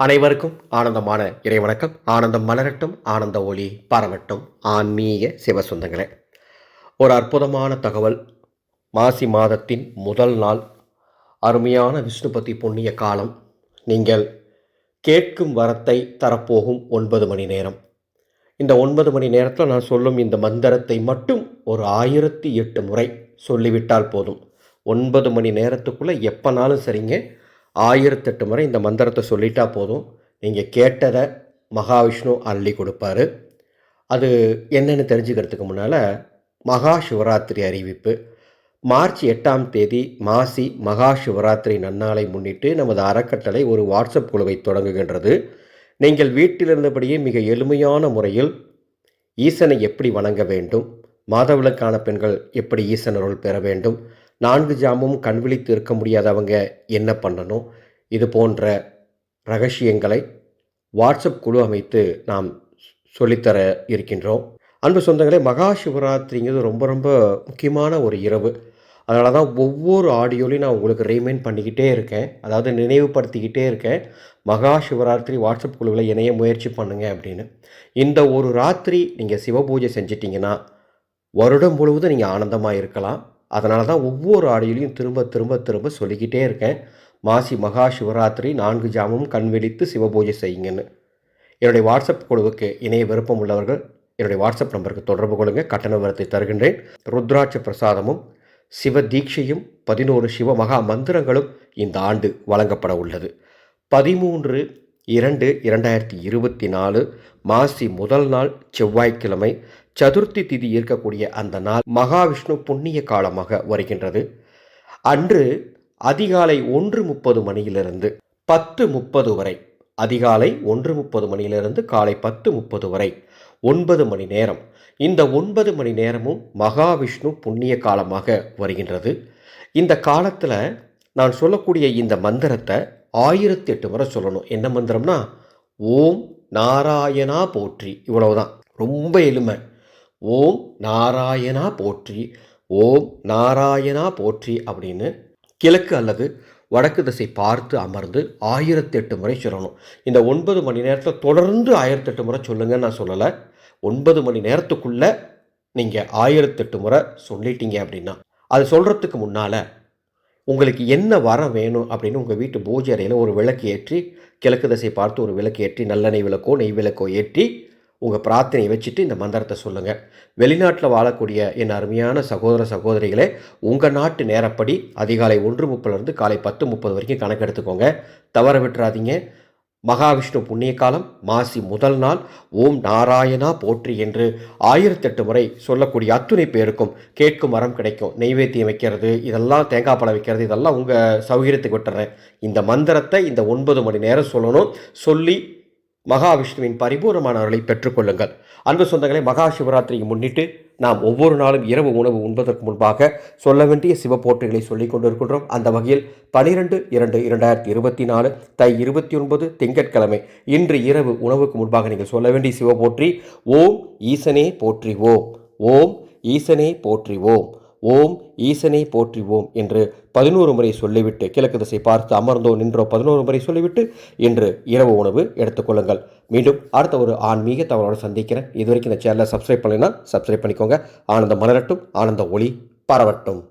அனைவருக்கும் ஆனந்தமான இறைவணக்கம். ஆனந்தம் மலரட்டும் ஆனந்த ஒளி பரவட்டும். ஆன்மீக சிவசுந்தங்களே ஒரு அற்புதமான தகவல். மாசி மாதத்தின் முதல் நாள் அருமையான விஷ்ணுபதி புண்ணிய காலம். நீங்கள் கேட்கும் வரத்தை தரப்போகும் ஒன்பது மணி நேரம். இந்த ஒன்பது மணி நேரத்தில் நான் சொல்லும் இந்த மந்திரத்தை மட்டும் ஒரு ஆயிரத்தி எட்டு முறை சொல்லிவிட்டால் போதும். ஒன்பது மணி நேரத்துக்குள்ளே எப்போனாலும் சரிங்க. ஆயிரத்தெட்டு முறை இந்த மந்திரத்தை சொல்லிட்டா போதும். நீங்கள் கேட்டதை மகாவிஷ்ணு அள்ளி கொடுப்பாரு. அது என்னென்னு தெரிஞ்சுக்கிறதுக்கு முன்னால் மகா சிவராத்திரி அறிவிப்பு. மார்ச் எட்டாம் தேதி மாசி மகா சிவராத்திரி நன்னாளை முன்னிட்டு நமது அறக்கட்டளை ஒரு வாட்ஸ்அப் குழுவை தொடங்குகின்றது. நீங்கள் வீட்டிலிருந்தபடியே மிக எளிமையான முறையில் ஈசனை எப்படி வணங்க வேண்டும்? மாதவிளக்கான பெண்கள் எப்படி ஈசனருள் பெற வேண்டும்? நான்கு ஜாமும் கண் விழித்து இருக்க முடியாதவங்க என்ன பண்ணணும்? இது போன்ற ரகசியங்களை வாட்ஸ்அப் குழு அமைத்து நாம் சொல்லித்தர இருக்கின்றோம். அன்பு சொந்தங்களே மகா சிவராத்திரிங்கிறது ரொம்ப ரொம்ப முக்கியமான ஒரு இரவு. அதனால தான் ஒவ்வொரு ஆடியோலையும் நான் உங்களுக்கு ரீமைண்ட் பண்ணிக்கிட்டே இருக்கேன். அதாவது நினைவுபடுத்திக்கிட்டே இருக்கேன். மகா சிவராத்திரி வாட்ஸ்அப் குழுவில் இணைய முயற்சி பண்ணுங்கள் அப்படின்னு. இந்த ஒரு ராத்திரி நீங்கள் சிவபூஜை செஞ்சிட்டிங்கன்னா வருடம் முழுவதும் நீங்கள் ஆனந்தமாக இருக்கலாம். அதனால தான் ஒவ்வொரு ஆடியோலையும் திரும்ப திரும்ப திரும்ப சொல்லிக்கிட்டே இருக்கேன். மாசி மகா சிவராத்திரி நான்கு ஜாமும் கண் விழித்து சிவபூஜை செய்யுங்கன்னு. என்னுடைய வாட்ஸ்அப் குழுவுக்கு இணைய விருப்பம் உள்ளவர்கள் என்னுடைய வாட்ஸ்அப் நம்பருக்கு தொடர்பு கொள்ளுங்கள் கட்டண விவரத்தை தருகின்றேன். ருத்ராட்ச பிரசாதமும் சிவ தீட்சையும் பதினோரு சிவ மகா மந்திரங்களும் இந்த ஆண்டு வழங்கப்பட உள்ளது. பதிமூன்று இரண்டு இரண்டாயிரத்தி இருபத்தி நாலு மாசி முதல் நாள் செவ்வாய்க்கிழமை சதுர்த்தி திதி இருக்கக்கூடிய அந்த நாள் மகாவிஷ்ணு புண்ணிய காலமாக வருகின்றது. அன்று அதிகாலை ஒன்று முப்பது மணியிலிருந்து பத்து முப்பது வரை அதிகாலை ஒன்று முப்பது மணியிலிருந்து காலை பத்து முப்பது வரை ஒன்பது மணி நேரம். இந்த ஒன்பது மணி நேரமும் மகாவிஷ்ணு புண்ணிய காலமாக வருகின்றது. இந்த காலத்தில் நான் சொல்லக்கூடிய இந்த மந்திரத்தை ஆயிரத்தி எட்டு முறை சொல்லணும். என்ன மந்திரம்னா ஓம் நாராயணா போற்றி இவ்வளவுதான். ரொம்ப எளிமை. ஓம் நாராயணா போற்றி ஓம் நாராயணா போற்றி அப்படின்னு கிழக்கு அல்லது வடக்கு திசை பார்த்து அமர்ந்து ஆயிரத்தி எட்டு முறை சொல்லணும். இந்த ஒன்பது மணி நேரத்தில் தொடர்ந்து ஆயிரத்தி எட்டு முறை சொல்லுங்கன்னு நான் சொல்லலை. ஒன்பது மணி நேரத்துக்குள்ளே நீங்கள் ஆயிரத்தெட்டு முறை சொல்லிட்டீங்க அப்படின்னா அது சொல்கிறதுக்கு முன்னால் உங்களுக்கு என்ன வரம் வேணும் அப்படின்னு உங்கள் வீட்டு பூஜை அறையில் ஒரு விளக்கு ஏற்றி கிழக்கு திசை பார்த்து ஒரு விளக்கு ஏற்றி நல்லெண்ணெய் விளக்கோ நெய் விளக்கோ ஏற்றி உங்கள் பிரார்த்தனையை வச்சுட்டு இந்த மந்திரத்தை சொல்லுங்கள் வெளிநாட்டில் வாழக்கூடிய என் அருமையான சகோதர சகோதரிகளே உங்கள் நாட்டு நேரப்படி அதிகாலை ஒன்று முப்பதுலேருந்து காலை பத்து முப்பது வரைக்கும் கணக்கு எடுத்துக்கோங்க. தவற விட்டுறாதீங்க. மகாவிஷ்ணு புண்ணிய காலம் மாசி முதல் நாள் ஓம் நாராயணா போற்றி என்று ஆயிரத்தெட்டு முறை சொல்லக்கூடிய அத்துணை பேருக்கும் கேட்கும் மரம் கிடைக்கும். நெய்வேத்தியம் வைக்கிறது இதெல்லாம் தேங்காய் பழம் வைக்கிறது இதெல்லாம் உங்கள் சௌகரியத்துக்கு விட்டுறேன். இந்த மந்திரத்தை இந்த ஒன்பது மணி நேரம் சொல்லணும். சொல்லி மகாவிஷ்ணுவின் பரிபூர்ணமான அருளை பெற்றுக்கொள்ளுங்கள் அன்பு சொந்தங்களை மகா சிவராத்திரியை முன்னிட்டு நாம் ஒவ்வொரு நாளும் இரவு உணவு உண்பதற்கு முன்பாக சொல்ல வேண்டிய சிவ போற்றுகளை சொல்லிக் கொண்டிருக்கின்றோம். அந்த வகையில் பனிரெண்டு இரண்டு இரண்டாயிரத்தி இருபத்தி நாலு தை இருபத்தி ஒன்பது திங்கட்கிழமை இன்று இரவு உணவுக்கு முன்பாக நீங்கள் சொல்ல வேண்டிய சிவ போற்றி ஓம் ஈசனே போற்றி ஓம் ஓம் ஈசனே போற்றி ஓம் ஈசனை போற்றிவோம் என்று பதினோரு முறை சொல்லிவிட்டு கிழக்கு திசை பார்த்து அமர்ந்தோ நின்றோ பதினோரு முறை சொல்லிவிட்டு இன்று இரவு உணவு எடுத்துக்கொள்ளுங்கள் மீண்டும் அடுத்த ஒரு ஆன்மீக தகவலோடு சந்திக்கிறேன். இது வரைக்கும் இந்த சேனலை சப்ஸ்கிரைப் பண்ணலைன்னா சப்ஸ்கிரைப் பண்ணிக்கோங்க. ஆனந்தம் மலரட்டும் ஆனந்த ஒளி பரவட்டும்.